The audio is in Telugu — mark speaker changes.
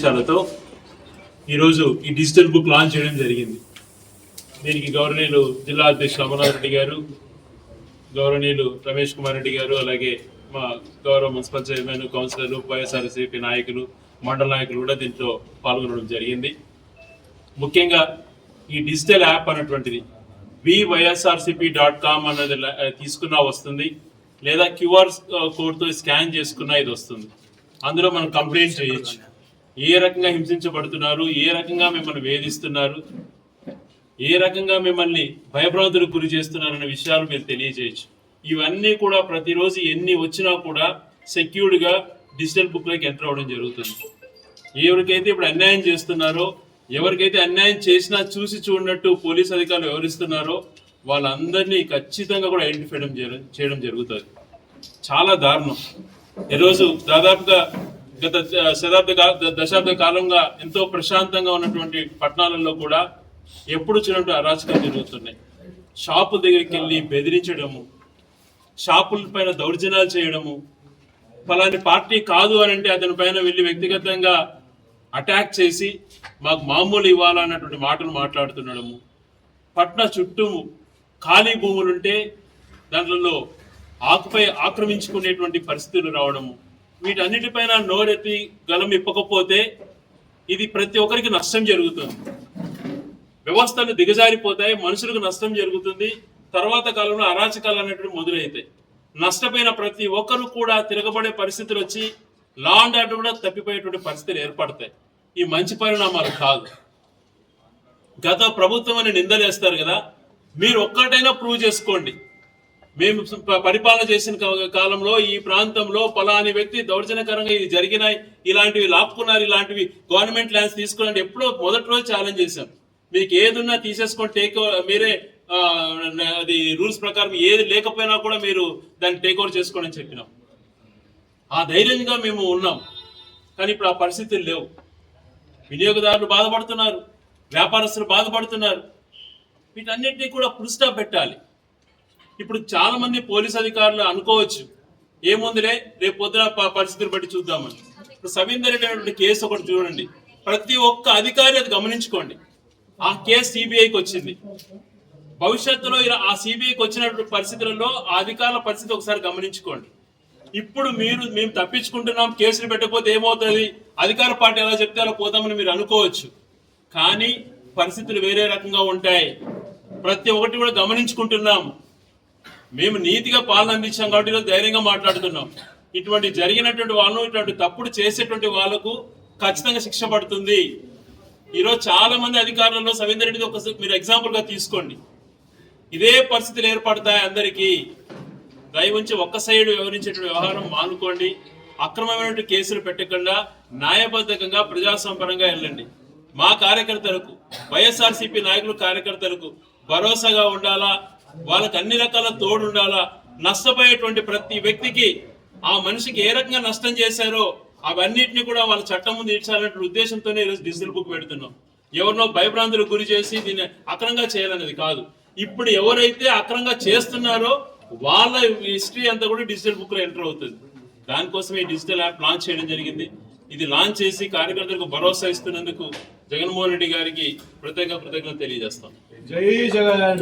Speaker 1: లక్ష్యాలతో ఈరోజు ఈ డిజిటల్ బుక్ లాంచ్ చేయడం జరిగింది. దీనికి గౌరవనీయులు జిల్లా అధ్యక్షులు అమర్నాథ్ రెడ్డి గారు గౌరవనీయులు రమేష్ కుమార్ రెడ్డి గారు అలాగే మా గౌరవ మున్సిపల్ చైర్మన్ కౌన్సిలర్లు వైఎస్ఆర్సీపీ నాయకులు మండల నాయకులు కూడా దీంట్లో పాల్గొనడం జరిగింది. ముఖ్యంగా ఈ డిజిటల్ యాప్ అన్నటువంటిది వివైఎస్ఆర్సిపి డాట్ కామ్ అన్నది తీసుకున్నా వస్తుంది లేదా క్యూఆర్ కోడ్తో స్కాన్ చేసుకున్నా ఇది వస్తుంది. అందులో మనం కంప్లైంట్ చేయొచ్చు. ఏ రకంగా హింసించబడుతున్నారు ఏ రకంగా మిమ్మల్ని వేధిస్తున్నారు ఏ రకంగా మిమ్మల్ని భయభ్రాంతులకు గురి చేస్తున్నారనే విషయాలు మీరు తెలియజేయచ్చు. ఇవన్నీ కూడా ప్రతిరోజు ఎన్ని వచ్చినా కూడా సెక్యూర్డ్గా డిజిటల్ బుక్లోకి ఎంటర్ అవ్వడం జరుగుతుంది. ఎవరికైతే ఇప్పుడు అన్యాయం చేస్తున్నారో ఎవరికైతే అన్యాయం చేసినా చూసి చూడనట్టు పోలీస్ అధికారులు వివరిస్తున్నారో వాళ్ళందరినీ ఖచ్చితంగా కూడా ఐడెంటిఫై చేయడం చేయడం జరుగుతుంది. చాలా దారుణం. ఈరోజు దాదాపుగా గత శతాబ్ద ద- దశాబ్ద కాలంగా ఎంతో ప్రశాంతంగా ఉన్నటువంటి పట్టణాలలో కూడా ఎప్పుడు చూడటం అరాచకాలు జరుగుతున్నాయి. షాపు దగ్గరికి వెళ్ళి బెదిరించడము షాపుల పైన దౌర్జన్యాలు చేయడము. ఫలాని పార్టీ కాదు అని అంటే అతని పైన వెళ్ళి వ్యక్తిగతంగా అటాక్ చేసి మాకు మామూలు ఇవ్వాలన్నటువంటి మాటలు మాట్లాడుతుండడము. పట్న చుట్టూ ఖాళీ భూములుంటే దాంట్లో ఆకుపై ఆక్రమించుకునేటువంటి పరిస్థితులు రావడము. వీటన్నిటిపైన నోరెత్తి గలం ఇప్పకపోతే ఇది ప్రతి ఒక్కరికి నష్టం జరుగుతుంది. వ్యవస్థలు దిగజారిపోతాయి మనుషులకు నష్టం జరుగుతుంది. తర్వాత కాలంలో అరాచకాలు అనేటువంటి మొదలైతాయి. నష్టపోయిన ప్రతి ఒక్కరు కూడా తిరగబడే పరిస్థితులు వచ్చి లా అండ్ ఆర్డర్ కూడా తప్పిపోయేటువంటి పరిస్థితులు ఏర్పడతాయి. ఈ మంచి పరిణామాలు కాదు. గత ప్రభుత్వం అని నిందలేస్తారు కదా. మీరు ఒక్కటైనా ప్రూవ్ చేసుకోండి. మేము పరిపాలన చేసిన కాలంలో ఈ ప్రాంతంలో పలాని వ్యక్తి దౌర్జన్యకరంగా ఇది జరిగినాయి ఇలాంటివి లాపుకున్నారు ఇలాంటివి గవర్నమెంట్ ల్యాండ్స్ తీసుకున్నాడు ఎప్పుడో మొదటి రోజు ఛాలెంజ్ చేశాం. మీకు ఏదున్నా తీసేసుకొని టేక్ మీరే అది రూల్స్ ప్రకారం ఏది లేకపోయినా కూడా మీరు దాన్ని టేక్ ఓవర్ చేసుకోండి అని చెప్పినాం. ఆ ధైర్యంగా మేము ఉన్నాం. కానీ ఇప్పుడు ఆ పరిస్థితులు లేవు. వినియోగదారులు బాధపడుతున్నారు వ్యాపారస్తులు బాధపడుతున్నారు. వీటన్నిటినీ కూడా పురుస్టాప్ పెట్టాలి. ఇప్పుడు చాలా మంది పోలీస్ అధికారులు అనుకోవచ్చు ఏముందిలే రేపు పొద్దున ప- పరిస్థితులు బట్టి చూద్దామని. ఇప్పుడు సవీందర్ రెడ్డి అనేటువంటి కేసు ఒకటి చూడండి. ప్రతి ఒక్క అధికారి అది గమనించుకోండి. ఆ కేసు సిబిఐకి వచ్చింది. భవిష్యత్తులో ఇలా ఆ సిబిఐకి వచ్చినటువంటి పరిస్థితులలో ఆ అధికారుల పరిస్థితి ఒకసారి గమనించుకోండి. ఇప్పుడు మీరు మేము తప్పించుకుంటున్నాం కేసులు పెట్టకపోతే ఏమవుతుంది? అధికార పార్టీ ఎలా చెప్తే అలా పోతామని మీరు అనుకోవచ్చు. కానీ పరిస్థితులు వేరే రకంగా ఉంటాయి. ప్రతి ఒక్కటి కూడా గమనించుకుంటున్నాం మేము నీతిగా పాలన అందించాం కాబట్టి ఈరోజు ధైర్యంగా మాట్లాడుతున్నాం. ఇటువంటి జరిగినటువంటి వాళ్ళు ఇటువంటి తప్పుడు చేసేటువంటి వాళ్ళకు ఖచ్చితంగా శిక్ష పడుతుంది. ఈరోజు చాలా మంది అధికారులలో సవీందర్ రెడ్డిది ఒక మీరు ఎగ్జాంపుల్గా తీసుకోండి. ఇదే పరిస్థితులు ఏర్పడతాయి అందరికీ. దయ ఉంచి ఒక్క సైడ్ వ్యవహరించేటువంటి వ్యవహారం మానుకోండి. అక్రమమైనటువంటి కేసులు పెట్టకుండా న్యాయబద్ధకంగా ప్రజాసంపరంగా వెళ్ళండి. మా కార్యకర్తలకు వైఎస్ఆర్సీపీ నాయకులు కార్యకర్తలకు భరోసాగా ఉండాలా? వాళ్ళకి అన్ని రకాల తోడు ఉండాలా నష్టపోయేటువంటి ప్రతి వ్యక్తికి ఆ మనిషికి ఏ రకంగా నష్టం చేశారో అవన్నిటిని కూడా వాళ్ళ చట్టం ముందు ఇచ్చాలనే ఉద్దేశంతోనే ఈరోజు డిజిటల్ బుక్ పెడుతున్నాం. ఎవరినో భయభ్రాంతులకు గురి చేసి దీన్ని అక్రంగా చేయాలనేది కాదు. ఇప్పుడు ఎవరైతే అక్రంగా చేస్తున్నారో వాళ్ళ హిస్టరీ అంతా కూడా డిజిటల్ బుక్లో ఎంటర్ అవుతుంది. దానికోసం ఈ డిజిటల్ యాప్ లాంచ్ చేయడం జరిగింది. ఇది లాంచ్ చేసి కార్యకర్తలకు భరోసా ఇస్తున్నందుకు జగన్మోహన్ రెడ్డి గారికి ప్రత్యేక కృతజ్ఞతలు తెలియజేస్తాం.
Speaker 2: జై జగన్.